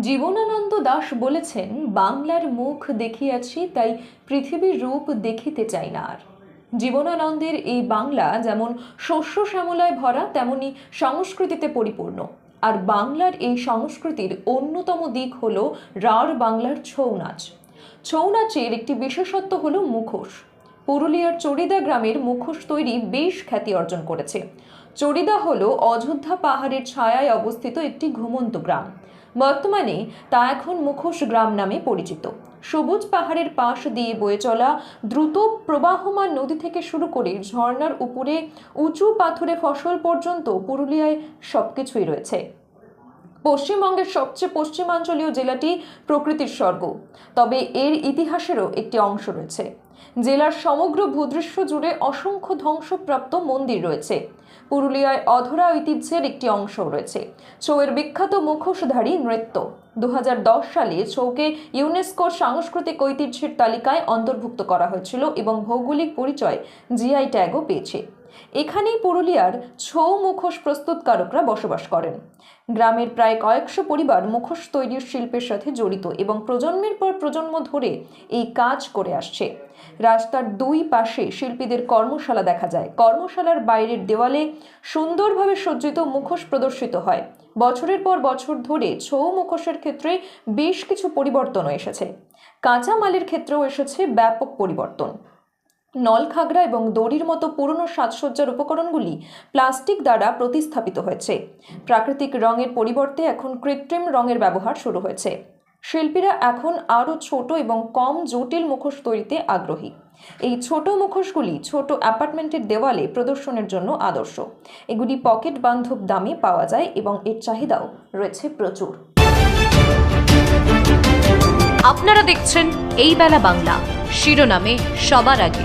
জীবনানন্দ দাশ বলেছেন, বাংলার মুখ দেখিয়াছি, তাই পৃথিবীর রূপ দেখিতে চাই না আর। জীবনানন্দের এই বাংলা যেমন শস্য শ্যামলায় ভরা, তেমনি সংস্কৃতিতে পরিপূর্ণ। আর বাংলার এই সংস্কৃতির অন্যতম দিক হল রাঢ় বাংলার ছৌ নাচ। ছৌ নাচের একটি বিশেষত্ব হল মুখোশ। পুরুলিয়ার চড়িদা গ্রামের মুখোশ তৈরি বেশ খ্যাতি অর্জন করেছে। চড়িদা হল অযোধ্যা পাহাড়ের ছায়ায় অবস্থিত একটি ঘুমন্ত গ্রাম। বর্তমানে তা এখন মুখোশ গ্রাম নামে পরিচিত। সবুজ পাহাড়ের পাশ দিয়ে বয়ে চলা দ্রুত প্রবাহমান নদী থেকে শুরু করে ঝর্ণার উপরে উঁচু পাথুরে ফসল পর্যন্ত পুরুলিয়ায় সবকিছুই রয়েছে। পশ্চিমবঙ্গের সবচেয়ে পশ্চিমাঞ্চলীয় জেলাটি প্রকৃতির স্বর্গ। তবে এর ইতিহাসেরও একটি অংশ রয়েছে। জেলার সমগ্র ভূদৃশ্য জুড়ে অসংখ্য ধ্বংসপ্রাপ্ত মন্দির রয়েছে। পুরুলিয়ায় অধরা ঐতিহ্যের একটি অংশ রয়েছে। ছৌয়ের বিখ্যাত মুখোশধারী নৃত্য। দু হাজার দশ সালে ছৌকে ইউনেস্কোর সাংস্কৃতিক ঐতিহ্যের তালিকায় অন্তর্ভুক্ত করা হয়েছিল এবং ভৌগোলিক পরিচয় জিআই ট্যাগও পেয়েছে। এখানেই পুরুলিয়ার ছৌ মুখোশ প্রস্তুতকারকরা বসবাস করেন। গ্রামের প্রায় কয়েকশো পরিবার মুখোশ তৈরির শিল্পের সাথে জড়িত এবং প্রজন্মের পর প্রজন্ম ধরে এই কাজ করে আসছে। রাস্তার দুই পাশে শিল্পীদের কর্মশালা দেখা যায়। কর্মশালার বাইরের দেওয়ালে সুন্দরভাবে সজ্জিত মুখোশ প্রদর্শিত হয়। বছরের পর বছর ধরে ছৌ মুখোশের ক্ষেত্রে বেশ কিছু পরিবর্তনও এসেছে। কাঁচামালের ক্ষেত্রেও এসেছে ব্যাপক পরিবর্তন। নলখাগড়া এবং দড়ির মতো পুরনো সাজসজ্জার উপকরণগুলি প্লাস্টিক দ্বারা প্রতিস্থাপিত হয়েছে। প্রাকৃতিক রঙের পরিবর্তে এখন কৃত্রিম রঙের ব্যবহার শুরু হয়েছে। শিল্পীরা এখন আরও ছোট এবং কম জটিল মুখোশ তৈরিতে আগ্রহী। এই ছোট মুখোশগুলি ছোট অ্যাপার্টমেন্টের দেওয়ালে প্রদর্শনের জন্য আদর্শ। এগুলি পকেট বান্ধব দামে পাওয়া যায় এবং এর চাহিদাও রয়েছে প্রচুর। আপনারা দেখছেন এই বেলা বাংলা। শিরোনামে সবার আগে।